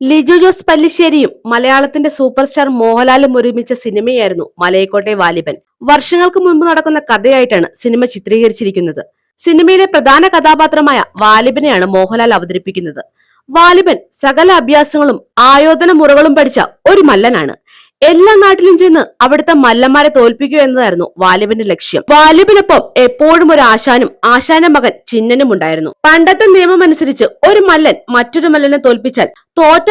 ലിജു ജോസ് പല്ലിശ്ശേരിയും മലയാളത്തിന്റെ super star മോഹൻലാലും ഒരുമിച്ച സിനിമയായിരുന്നു മലയക്കോട്ടെ വാലിബൻ. വർഷങ്ങൾക്ക് മുൻപ് നടക്കുന്ന കഥയായിട്ടാണ് സിനിമ ചിത്രീകരിച്ചിരിക്കുന്നത്. സിനിമയിലെ പ്രധാന കഥാപാത്രമായ വാലിബനെയാണ് മോഹൻലാൽ അവതരിപ്പിക്കുന്നത്. വാലിബൻ സകല അഭ്യാസങ്ങളും ആയോധന മുറകളും പഠിച്ച ഒരു മല്ലനാണ്. എല്ലാ നാട്ടിലും ചെന്ന് അവിടുത്തെ മല്ലന്മാരെ തോൽപ്പിക്കുക എന്നതായിരുന്നു വാലിബന്റെ ലക്ഷ്യം. വാലിബിനൊപ്പം എപ്പോഴും ഒരു ആശാനും ആശാന മകൻ ചിന്നനും ഉണ്ടായിരുന്നു പണ്ടത്തെ നിയമം അനുസരിച്ച് ഒരു മല്ലൻ മറ്റൊരു മല്ലനെ തോൽപ്പിച്ചാൽ തോറ്റ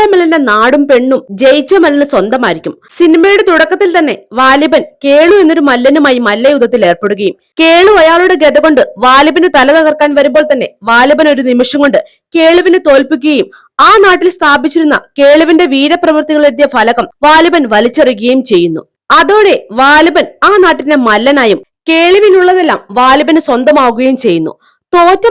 നാടും പെണ്ണും ജയിച്ച മല്ലന് സ്വന്തമായിരിക്കും. സിനിമയുടെ തുടക്കത്തിൽ തന്നെ വാലിബൻ കേളു എന്നൊരു മല്ലനുമായി മല്ലയുദ്ധത്തിൽ ഏർപ്പെടുകയും കേളു അയാളുടെ ഗത കൊണ്ട് വാലിബന് തല തകർക്കാൻ വരുമ്പോൾ തന്നെ വാലിബൻ ഒരു നിമിഷം കൊണ്ട് കേളുവിനെ തോൽപ്പിക്കുകയും ആ നാട്ടിൽ സ്ഥാപിച്ചിരുന്ന കേളുവിന്റെ വീരപ്രവൃത്തികളെത്തിയ ഫലകം വാലിബൻ വലിച്ചെറിയുകയും ചെയ്യുന്നു. അതോടെ വാലിബൻ ആ നാട്ടിന്റെ മല്ലനായും കേളുവിനുള്ളതെല്ലാം വാലിബന് സ്വന്തമാവുകയും ചെയ്യുന്നു. തോറ്റ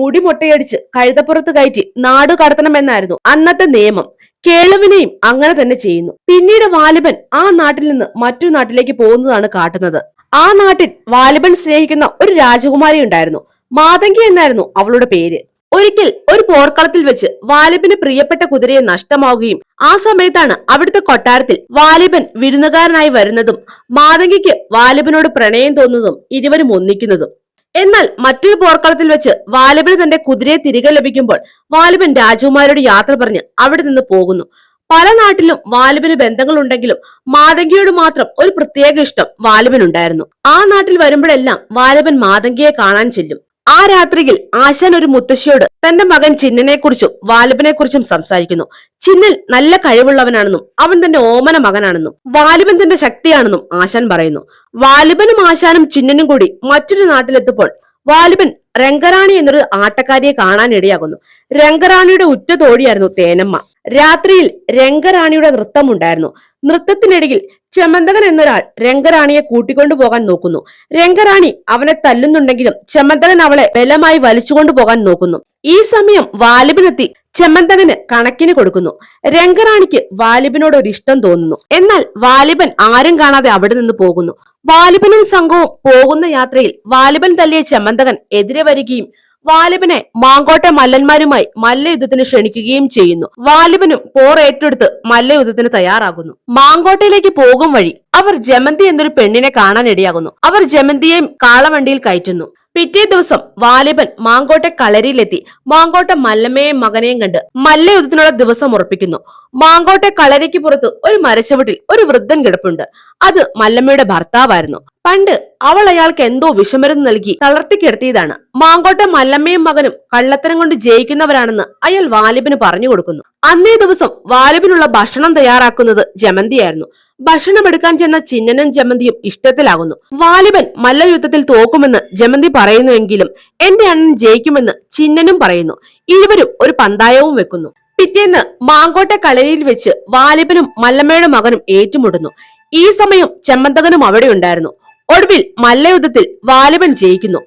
മുടി മുട്ടയടിച്ച് കഴുതപ്പുറത്ത് കയറ്റി നാട് കടത്തണമെന്നായിരുന്നു അന്നത്തെ നിയമം. കേളുവിനെയും അങ്ങനെ തന്നെ ചെയ്യുന്നു. പിന്നീട് വാലിബൻ ആ നാട്ടിൽ നിന്ന് മറ്റൊരു നാട്ടിലേക്ക് പോകുന്നതാണ് കാട്ടുന്നത്. ആ നാട്ടിൽ വാലിബൻ സ്നേഹിക്കുന്ന ഒരു രാജകുമാരി ഉണ്ടായിരുന്നു. മാതങ്കി എന്നായിരുന്നു അവളുടെ പേര്. ഒരിക്കൽ ഒരു പോർക്കളത്തിൽ വെച്ച് വാലിബിന് പ്രിയപ്പെട്ട കുതിരയെ നഷ്ടമാവുകയും ആ സമയത്താണ് അവിടുത്തെ കൊട്ടാരത്തിൽ വാലിബൻ വിരുന്നുകാരനായി വരുന്നതും മാതങ്കിക്ക് വാലിബനോട് പ്രണയം തോന്നുന്നതും ഇരുവരും ഒന്നിക്കുന്നതും. എന്നാൽ മറ്റൊരു പോർക്കളത്തിൽ വെച്ച് വാലിബന് തന്റെ കുതിരയെ തിരികെ ലഭിക്കുമ്പോൾ വാലിബൻ രാജകുമാരോട് യാത്ര പറഞ്ഞ് അവിടെ നിന്ന് പോകുന്നു. പല നാട്ടിലും വാലിബന് ബന്ധങ്ങളുണ്ടെങ്കിലും മാതങ്കിയോട് മാത്രം ഒരു പ്രത്യേക ഇഷ്ടം വാലിബനുണ്ടായിരുന്നു. ആ നാട്ടിൽ വരുമ്പോഴെല്ലാം വാലിബൻ മാതങ്കിയെ കാണാൻ ചെല്ലും. ആ രാത്രിയിൽ ആശാൻ ഒരു മുത്തശ്ശിയോട് തന്റെ മകൻ ചിന്നനെ കുറിച്ചും വാലിബനെ കുറിച്ചും സംസാരിക്കുന്നു. ചിന്നൻ നല്ല കഴിവുള്ളവനാണെന്നും അവൻ തന്റെ ഓമന മകനാണെന്നും വാലിബൻ തന്റെ ശക്തിയാണെന്നും ആശാൻ പറയുന്നു. വാലിബനും ആശാനും ചിന്നനും കൂടി മറ്റൊരു നാട്ടിലെത്തുമ്പോൾ വാലിബൻ രംഗറാണി എന്നൊരു ആട്ടക്കാരിയെ കാണാൻ ഇടയാകുന്നു രംഗറാണിയുടെ ഉറ്റ തോടിയായിരുന്നു തേനമ്മ. രാത്രിയിൽ രംഗറാണിയുടെ നൃത്തമുണ്ടായിരുന്നു നൃത്തത്തിനിടയിൽ ചെമന്തകൻ എന്നൊരാൾ രംഗറാണിയെ കൂട്ടിക്കൊണ്ടു പോകാൻ നോക്കുന്നു. രംഗറാണി അവനെ തല്ലുന്നുണ്ടെങ്കിലും ചെമന്തകൻ അവളെ ബലമായി വലിച്ചുകൊണ്ടു പോകാൻ നോക്കുന്നു. ഈ സമയം വാലിബിനെത്തി ചെമ്മന്തകന് കണക്കിന് കൊടുക്കുന്നു. രംഗറാണിക്ക് വാലിബിനോട് ഒരു ഇഷ്ടം തോന്നുന്നു. എന്നാൽ വാലിബൻ ആരും കാണാതെ അവിടെ നിന്ന് പോകുന്നു. വാലിബനും സംഘവും പോകുന്ന യാത്രയിൽ വാലിബൻ തല്ലിയ ചെമ്മന്തകൻ എതിരെ വരികയും വാലിബനെ മാങ്കോട്ടെ മല്ലന്മാരുമായി മല്ലയുദ്ധത്തിന് ക്ഷണിക്കുകയും ചെയ്യുന്നു. വാലിബനും പോർ ഏറ്റെടുത്ത് മല്ലയുദ്ധത്തിന് തയ്യാറാകുന്നു. മാങ്കോട്ടയിലേക്ക് പോകും വഴി അവർ ജമന്തി എന്നൊരു പെണ്ണിനെ കാണാൻ ഇടയാകുന്നു. അവർ ജമന്തിയെയും കാളവണ്ടിയിൽ കയറ്റുന്നു. പിറ്റേ ദിവസം വാലിബൻ മാങ്കോട്ടെ കളരിയിലെത്തി. മാങ്കോട്ടെ മല്ലമ്മയെയും മകനെയും കണ്ട് മല്ലയുദ്ധത്തിനുള്ള ദിവസം ഉറപ്പിക്കുന്നു. മാങ്കോട്ടെ കളരിക്ക് പുറത്ത് ഒരു മരച്ചവട്ടിൽ ഒരു വൃദ്ധൻ കിടപ്പുണ്ട്. അത് മല്ലമ്മയുടെ ഭർത്താവായിരുന്നു. പണ്ട് അവൾ അയാൾക്ക് എന്തോ വിഷമരുന്ന് നൽകി തളർത്തി കിടത്തിയതാണ്. മാങ്കോട്ടെ മല്ലമ്മയും മകനും കള്ളത്തരം കൊണ്ട് ജയിക്കുന്നവരാണെന്ന് അയാൾ വാലിബിന് പറഞ്ഞു കൊടുക്കുന്നു. അന്നേ ദിവസം വാലിബിനുള്ള ഭക്ഷണം തയ്യാറാക്കുന്നത് ജമന്തിയായിരുന്നു. ഭക്ഷണം എടുക്കാൻ ചെന്ന ചിന്നനും ജമന്തിയും ഇഷ്ടത്തിലാകുന്നു. വാലിബൻ മല്ലയുദ്ധത്തിൽ തോക്കുമെന്ന് ജമന്തി പറയുന്നുവെങ്കിലും എന്റെ അണ്ണൻ ജയിക്കുമെന്ന് ചിന്നനും പറയുന്നു. ഇരുവരും ഒരു പന്തായവും വെക്കുന്നു. പിറ്റേന്ന് മാങ്കോട്ടെ കളരിയിൽ വെച്ച് വാലിബനും മല്ലമ്മയുടെ മകനും ഏറ്റുമുട്ടുന്നു. ഈ സമയം ചെമ്മന്തകനും അവിടെ ഉണ്ടായിരുന്നു ഒടുവിൽ മല്ലയുദ്ധത്തിൽ വാലിബൻ ജയിക്കുന്നു.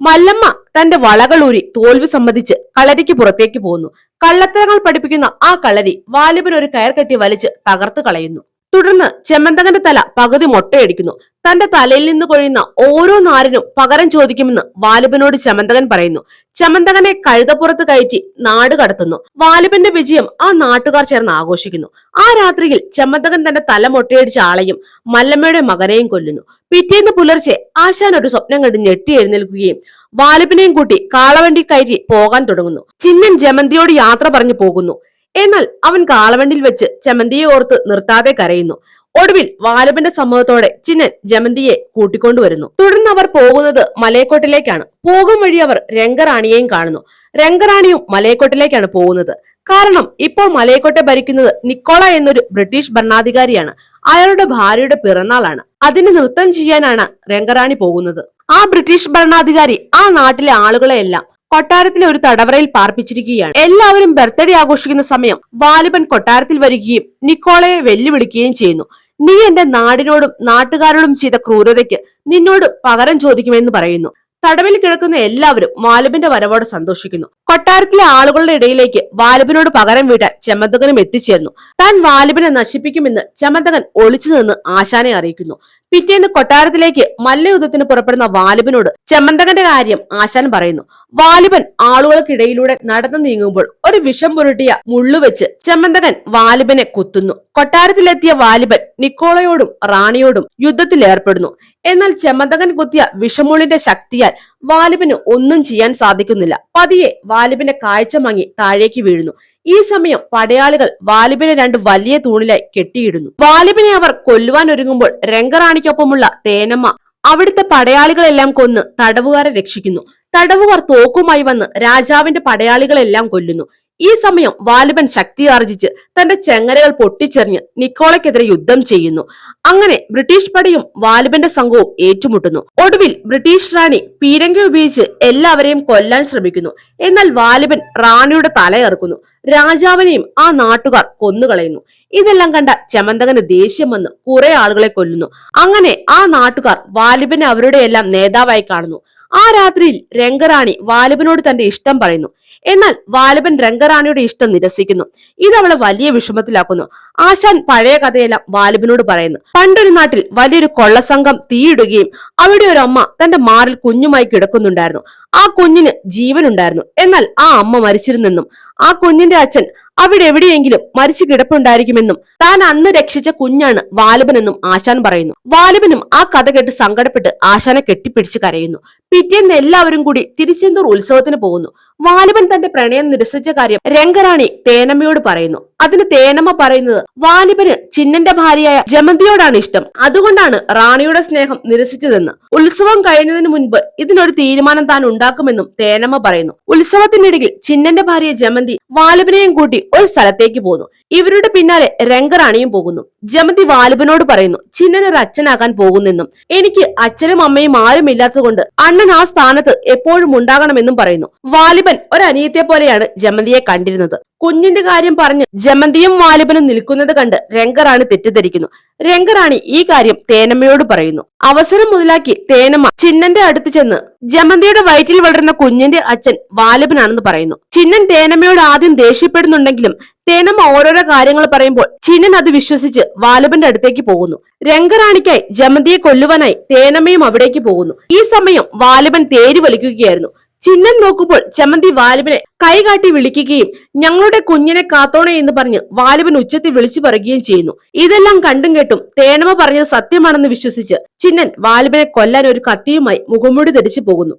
മല്ലമ്മ തന്റെ വളകളൂരി തോൽവി സമ്മതിച്ച് കളരിക്ക് പുറത്തേക്ക് പോകുന്നു കള്ളത്തരങ്ങൾ പഠിപ്പിക്കുന്ന ആ കളരി വാലിബൻ ഒരു കയർ കെട്ടി വലിച്ച് തകർത്ത് കളയുന്നു. തുടർന്ന് ചെമ്മന്തകന്റെ തല പകുതി മൊട്ടയടിക്കുന്നു. തന്റെ തലയിൽ നിന്ന് കൊഴിയുന്ന ഓരോ നാരിനും പകരം ചോദിക്കുമെന്ന് വാലിബനോട് ചെമ്മന്തകൻ പറയുന്നു. ചെമ്മന്തകനെ കഴുതപ്പുറത്ത് കയറ്റി നാട് കടത്തുന്നു. വാലിബന്റെ വിജയം ആ നാട്ടുകാർ ചേർന്ന് ആഘോഷിക്കുന്നു. ആ രാത്രിയിൽ ചെമ്മന്തകൻ തന്റെ തല മൊട്ടയടിച്ച ആളെയും മല്ലമ്മയുടെ മകനെയും കൊല്ലുന്നു. പിറ്റേന്ന് പുലർച്ചെ ആശാൻ ഒരു സ്വപ്നം കണ്ട് ഞെട്ടി എഴുന്നേൽക്കുകയും വാലിബിനെയും കൂട്ടി കാളവണ്ടി കയറ്റി പോകാൻ തുടങ്ങുന്നു. ചിന്നൻ ജമന്തിയോട് യാത്ര പറഞ്ഞു പോകുന്നു. എന്നാൽ അവൻ കാളവണ്ടിൽ വെച്ച് ചമന്തിയെ ഓർത്ത് നിർത്താതെ കരയുന്നു. ഒടുവിൽ വാലബന്റെ സമ്മതത്തോടെ ചിന്നൻ ജമന്തിയെ കൂട്ടിക്കൊണ്ടുവരുന്നു. തുടർന്ന് അവർ പോകുന്നത് മലയക്കോട്ടിലേക്കാണ്. പോകും വഴി അവർ രംഗറാണിയെയും കാണുന്നു. രംഗറാണിയും മലയക്കോട്ടിലേക്കാണ് പോകുന്നത്. കാരണം ഇപ്പോൾ മലയക്കോട്ടെ ഭരിക്കുന്നത് നിക്കോള എന്നൊരു ബ്രിട്ടീഷ് ഭരണാധികാരിയാണ്. അയാളുടെ ഭാര്യയുടെ പിറന്നാളാണ്. അതിന് നൃത്തം ചെയ്യാനാണ് രംഗറാണി പോകുന്നത്. ആ ബ്രിട്ടീഷ് ഭരണാധികാരി ആ നാട്ടിലെ ആളുകളെ എല്ലാം കൊട്ടാരത്തിലെ ഒരു തടവറയിൽ പാർപ്പിച്ചിരിക്കുകയാണ്. എല്ലാവരും ബർത്ത്ഡേ ആഘോഷിക്കുന്ന സമയം വാലിബൻ കൊട്ടാരത്തിൽ വരികയും നിക്കോളയെ വെല്ലുവിളിക്കുകയും ചെയ്യുന്നു. നീ എന്റെ നാടിനോടും നാട്ടുകാരോടും ചെയ്ത ക്രൂരതയ്ക്ക് നിന്നോട് പകരം ചോദിക്കുമെന്ന് പറയുന്നു. തടവിൽ കിടക്കുന്ന എല്ലാവരും വാലിബന്റെ വരവോടെ സന്തോഷിക്കുന്നു. കൊട്ടാരത്തിലെ ആളുകളുടെ ഇടയിലേക്ക് വാലിബനോട് പകരം വീട്ടാൻ ചെമ്മന്തകനും എത്തിച്ചേർന്നു. താൻ വാലിബനെ നശിപ്പിക്കുമെന്ന് ചെമ്മന്തകൻ ഒളിച്ചു നിന്ന് ആശാനെ അറിയിക്കുന്നു. പിറ്റേന്ന് കൊട്ടാരത്തിലേക്ക് മല്ലയുദ്ധത്തിന് പുറപ്പെടുന്ന വാലിബനോട് ചെമ്മന്തകന്റെ കാര്യം ആശാൻ പറയുന്നു. വാലിബൻ ആളുകൾക്കിടയിലൂടെ നടന്നു നീങ്ങുമ്പോൾ ഒരു വിഷം പുരട്ടിയ മുള്ളുവെച്ച് ചെമ്മന്തകൻ വാലിബനെ കുത്തുന്നു. കൊട്ടാരത്തിലെത്തിയ വാലിബൻ നിക്കോളയോടും റാണിയോടും യുദ്ധത്തിൽ ഏർപ്പെടുന്നു. എന്നാൽ ചെമ്മന്തകൻ കുത്തിയ വിഷമുള്ളിന്റെ ശക്തിയാൽ വാലിബന് ഒന്നും ചെയ്യാൻ സാധിക്കുന്നില്ല. പതിയെ വാലിബിന്റെ കാഴ്ച മങ്ങി താഴേക്ക് വീഴുന്നു. ഈ സമയം പടയാളികൾ വാലിബിനെ രണ്ട് വലിയ തൂണിലായി കെട്ടിയിടുന്നു. വാലിബിനെ അവർ കൊല്ലുവാൻ ഒരുങ്ങുമ്പോൾ രംഗറാണിക്കൊപ്പമുള്ള തേനമ്മ അവിടുത്തെ പടയാളികളെല്ലാം കൊന്ന് തടവുകാരെ രക്ഷിക്കുന്നു. തടവുകാർ തോക്കുമായി വന്ന് രാജാവിന്റെ പടയാളികളെല്ലാം കൊല്ലുന്നു. ഈ സമയം വാലിബൻ ശക്തി ആർജിച്ച് തന്റെ ചെങ്ങലകൾ പൊട്ടിച്ചെറിഞ്ഞ് നിക്കോളയ്ക്കെതിരെ യുദ്ധം ചെയ്യുന്നു. അങ്ങനെ ബ്രിട്ടീഷ് പടയും വാലിബന്റെ സംഘവും ഏറ്റുമുട്ടുന്നു. ഒടുവിൽ ബ്രിട്ടീഷ് റാണി പീരങ്ക ഉപയോഗിച്ച് എല്ലാവരെയും കൊല്ലാൻ ശ്രമിക്കുന്നു. എന്നാൽ വാലിബൻ റാണിയുടെ തലയേർക്കുന്നു രാജാവിനെയും ആ നാട്ടുകാർ കൊന്നുകളയുന്നു. ഇതെല്ലാം കണ്ട ചെമന്തകന് ദേഷ്യം വന്ന് കുറെ ആളുകളെ കൊല്ലുന്നു. അങ്ങനെ ആ നാട്ടുകാർ വാലിബനെ അവരുടെ എല്ലാം നേതാവായി കാണുന്നു. ആ രാത്രിയിൽ രംഗറാണി വാലബനോട് തന്റെ ഇഷ്ടം പറയുന്നു. എന്നാൽ വാലബൻ രംഗറാണിയുടെ ഇഷ്ടം നിരസിക്കുന്നു. ഇത് അവളെ വലിയ വിഷമത്തിലാക്കുന്നു. ആശാൻ പഴയ കഥയെല്ലാം വാലബനോട് പറയുന്നു. പണ്ടൊരു നാട്ടിൽ വലിയൊരു കൊള്ളസംഘം തീയിടുകയും അവിടെ ഒരു അമ്മ തന്റെ മാറിൽ കുഞ്ഞുമായി കിടക്കുന്നുണ്ടായിരുന്നു. ആ കുഞ്ഞിന് ജീവനുണ്ടായിരുന്നു. എന്നാൽ ആ അമ്മ മരിച്ചിരുന്നെന്നും ആ കുഞ്ഞിന്റെ അച്ഛൻ അവിടെ എവിടെയെങ്കിലും മരിച്ചു കിടപ്പുണ്ടായിരിക്കുമെന്നും താൻ അന്ന് രക്ഷിച്ച കുഞ്ഞാണ് വാലിബനെന്നും ആശാൻ പറയുന്നു. വാലുബനും ആ കഥ കേട്ട് സങ്കടപ്പെട്ട് ആശാനെ കെട്ടിപ്പിടിച്ച് കരയുന്നു. പിറ്റേന്ന് എല്ലാവരും കൂടി തിരുച്ചെന്തൂർ ഉത്സവത്തിന് പോകുന്നു. വാലിബൻ തന്റെ പ്രണയം നിരസിച്ച കാര്യം രംഗറാണി തേനമ്മയോട് പറയുന്നു. അതിന് തേനമ്മ പറയുന്നത് വാലിബന് ചിന്നന്റെ ഭാര്യയായ ജമന്തിയോടാണ് ഇഷ്ടം. അതുകൊണ്ടാണ് റാണിയുടെ സ്നേഹം നിരസിച്ചതെന്ന്. ഉത്സവം കഴിഞ്ഞതിന് മുൻപ് ഇതിനൊരു തീരുമാനം താൻ ഉണ്ടാക്കുമെന്നും തേനമ്മ പറയുന്നു. ഉത്സവത്തിനിടയിൽ ചിന്നന്റെ ഭാര്യ ജമന്തി വാലിബനെയും കൂട്ടി ഒരു സ്ഥലത്തേക്ക് പോകുന്നു ഇവരുടെ പിന്നാലെ രംഗറാണിയും പോകുന്നു. ജമന്തി വാലിബനോട് പറയുന്നു ചിന്നൻ ഒരു അച്ഛനാകാൻ പോകുന്നെന്നും. എനിക്ക് അച്ഛനും അമ്മയും ആരും ഇല്ലാത്തതുകൊണ്ട് അണ്ണൻ ആ സ്ഥാനത്ത് എപ്പോഴും ഉണ്ടാകണമെന്നും പറയുന്നു. വാലിബൻ ഒരു അനിയത്തെ പോലെയാണ് ജമന്തിയെ കണ്ടിരുന്നത്. കുഞ്ഞിന്റെ കാര്യം പറഞ്ഞ് ജമന്തിയും വാലിബനും നിൽക്കുന്നത് കണ്ട് രംഗറാണി തെറ്റിദ്ധരിക്കുന്നു. രംഗറാണി ഈ കാര്യം തേനമ്മയോട് പറയുന്നു. അവസരം മുതലാക്കി തേനമ്മ ചിന്നന്റെ അടുത്ത് ചെന്ന് ജമന്തിയുടെ വയറ്റിൽ വളരുന്ന കുഞ്ഞിന്റെ അച്ഛൻ വാലിബനാണെന്ന് പറയുന്നു. ചിന്നൻ തേനമ്മയോട് ആദ്യം ദേഷ്യപ്പെടുന്നുണ്ടെങ്കിലും തേനമ്മ ഓരോരോ കാര്യങ്ങൾ പറയുമ്പോൾ ചിന്നൻ അത് വിശ്വസിച്ച് വാലിബന്റെ അടുത്തേക്ക് പോകുന്നു. രംഗറാണിക്കായി ജമന്തിയെ കൊല്ലുവാനായി തേനമ്മയും അവിടേക്ക് പോകുന്നു. ഈ സമയം വാലിബൻ തേര് വലിക്കുകയായിരുന്നു. ചിഹ്നം നോക്കുമ്പോൾ ചമന്തി വാലിബിനെ കൈകാട്ടി വിളിക്കുകയും ഞങ്ങളുടെ കുഞ്ഞിനെ കാത്തോണേ എന്ന് പറഞ്ഞ് വാലിബൻ ഉച്ചത്തിൽ വിളിച്ചു പറയുകയും ചെയ്യുന്നു. ഇതെല്ലാം കണ്ടും കേട്ടും തേനമ പറഞ്ഞത് സത്യമാണെന്ന് വിശ്വസിച്ച് ചിന്നൻ വാലിബനെ കൊല്ലാൻ ഒരു കത്തിയുമായി മുഖംമൂടി ധരിച്ചു പോകുന്നു.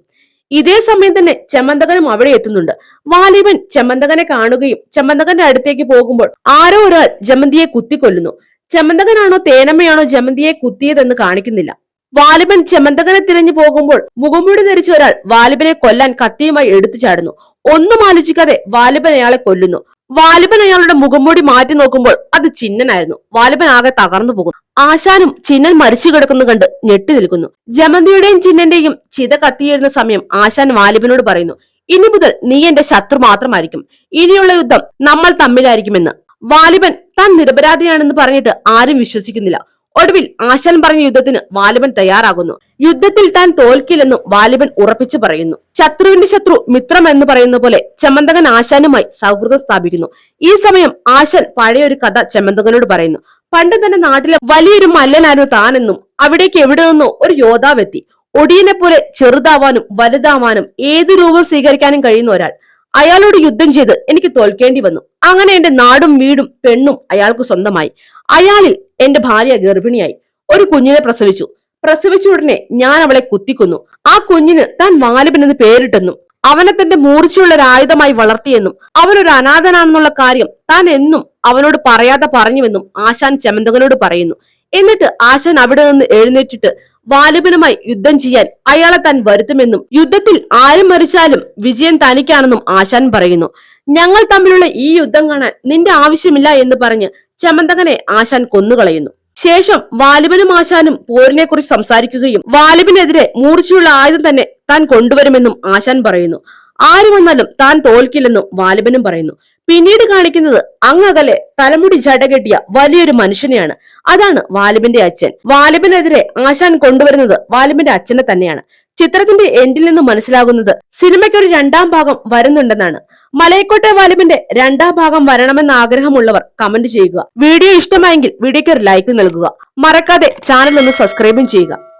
ഇതേ സമയം തന്നെ ചമന്തകനും അവിടെ എത്തുന്നുണ്ട്. വാലിബൻ ചമന്തകനെ കാണുകയും ചമന്തകന്റെ അടുത്തേക്ക് പോകുമ്പോൾ ആരോ ഒരാൾ ജമന്തിയെ കുത്തിക്കൊല്ലുന്നു. ചമന്തകനാണോ തേനമ്മയാണോ ജമന്തിയെ കുത്തിയതെന്ന് കാണിക്കുന്നില്ല. വാലിബൻ ചെമന്തകനെ തിരഞ്ഞു പോകുമ്പോൾ മുഖംമൂടി ധരിച്ച ഒരാൾ വാലിബനെ കൊല്ലാൻ കത്തിയുമായി എടുത്തു ചാടുന്നു. ഒന്നും ആലോചിക്കാതെ വാലിബൻ അയാളെ കൊല്ലുന്നു. വാലിബൻ അയാളുടെ മുഖംമൂടി മാറ്റി നോക്കുമ്പോൾ അത് ചിന്നനായിരുന്നു വാലിബൻ ആകെ തകർന്നു പോകുന്നു. ആശാനും ചിന്നൻ മരിച്ചു കിടക്കുന്നു കണ്ട് ഞെട്ടി നിൽക്കുന്നു. ജമന്തിയുടെയും ചിന്നന്റെയും ചിത കത്തിയിരുന്ന സമയം ആശാൻ വാലിബനോട് പറയുന്നു ഇനി മുതൽ നീ എന്റെ ശത്രു മാത്രമായിരിക്കും. ഇനിയുള്ള യുദ്ധം നമ്മൾ തമ്മിലായിരിക്കുമെന്ന്. വാലിബൻ താൻ നിരപരാധിയാണെന്ന് പറഞ്ഞിട്ട് ആരും വിശ്വസിക്കുന്നില്ല. ഒടുവിൽ ആശാൻ പറഞ്ഞ യുദ്ധത്തിന് വാലിബൻ തയ്യാറാകുന്നു. യുദ്ധത്തിൽ താൻ തോൽക്കില്ലെന്നും വാലിബൻ ഉറപ്പിച്ചു പറയുന്നു. ശത്രുവിന്റെ ശത്രു മിത്രം എന്ന് പറയുന്ന പോലെ ചെമ്മന്തകൻ ആശാനുമായി സൗഹൃദം സ്ഥാപിക്കുന്നു. ഈ സമയം ആശാൻ പഴയൊരു കഥ ചെമ്മന്തകനോട് പറയുന്നു. പണ്ട് തന്റെ നാട്ടിലെ വലിയൊരു മല്ലനായിരുന്നു താനെന്നും അവിടേക്ക് എവിടെ നിന്നോ ഒരു യോദ്ധാവെത്തി ഒടിയനെ പോലെ ചെറുതാവാനും വലുതാവാനും ഏത് രൂപം സ്വീകരിക്കാനും കഴിയുന്ന ഒരാൾ. അയാളോട് യുദ്ധം ചെയ്ത് എനിക്ക് തോൽക്കേണ്ടി വന്നു. അങ്ങനെ എന്റെ നാടും വീടും പെണ്ണും അയാൾക്ക് സ്വന്തമായി. അയാളിൽ എന്റെ ഭാര്യ ഗർഭിണിയായി. ഒരു കുഞ്ഞിനെ പ്രസവിച്ചു. പ്രസവിച്ച ഉടനെ ഞാൻ അവളെ കുത്തിക്കൊന്നു. ആ കുഞ്ഞിന് താൻ വാലിബൻ എന്ന് പേരിട്ടെന്നും അവനെ തന്റെ മൂർച്ചയുള്ള ഒരു ആയുധമായി വളർത്തിയെന്നും അവനൊരു അനാഥനാണെന്നുള്ള കാര്യം താൻ എന്നും അവനോട് പറയാതെ പറഞ്ഞുവെന്നും ആശാൻ ചെമന്തകനോട് പറയുന്നു. എന്നിട്ട് ആശാൻ അവിടെ നിന്ന് എഴുന്നേറ്റിട്ട് വാലിബനുമായി യുദ്ധം ചെയ്യാൻ അയാളെ താൻ വരുത്തുമെന്നും യുദ്ധത്തിൽ ആരും മരിച്ചാലും വിജയം തനിക്കാണെന്നും ആശാൻ പറയുന്നു. ഞങ്ങൾ തമ്മിലുള്ള ഈ യുദ്ധം കാണാൻ നിന്റെ ആവശ്യമില്ല എന്ന് പറഞ്ഞ് ചമന്തകനെ ആശാൻ കൊന്നുകളയുന്നു. ശേഷം വാലിബനും ആശാനും പോരിനെ കുറിച്ച് സംസാരിക്കുകയും വാലിബിനെതിരെ മൂർച്ചയുള്ള ആയുധം തന്നെ താൻ കൊണ്ടുവരുമെന്നും ആശാൻ പറയുന്നു. ആര് വന്നാലും താൻ തോൽക്കില്ലെന്നും വാലിബനും പറയുന്നു. പിന്നീട് കാണിക്കുന്നത് അങ്ങകലെ തലമുടി ജടകെട്ടിയ വലിയൊരു മനുഷ്യനെയാണ്. അതാണ് വാലിബിന്റെ അച്ഛൻ. വാലിബിനെതിരെ ആശാൻ കൊണ്ടുവരുന്നത് വാലിബിന്റെ അച്ഛനെ തന്നെയാണ്. ചിത്രത്തിന്റെ എൻഡിൽ നിന്ന് മനസ്സിലാകുന്നത് സിനിമയ്ക്ക് ഒരു രണ്ടാം ഭാഗം വരുന്നുണ്ടെന്നാണ്. മലയക്കോട്ടെ വാലിബിന്റെ രണ്ടാം ഭാഗം വരണമെന്ന ആഗ്രഹമുള്ളവർ കമന്റ് ചെയ്യുക. വീഡിയോ ഇഷ്ടമായെങ്കിൽ വീഡിയോയ്ക്ക് ഒരു ലൈക്ക് നൽകുക. മറക്കാതെ ചാനൽ ഒന്ന് സബ്സ്ക്രൈബും ചെയ്യുക.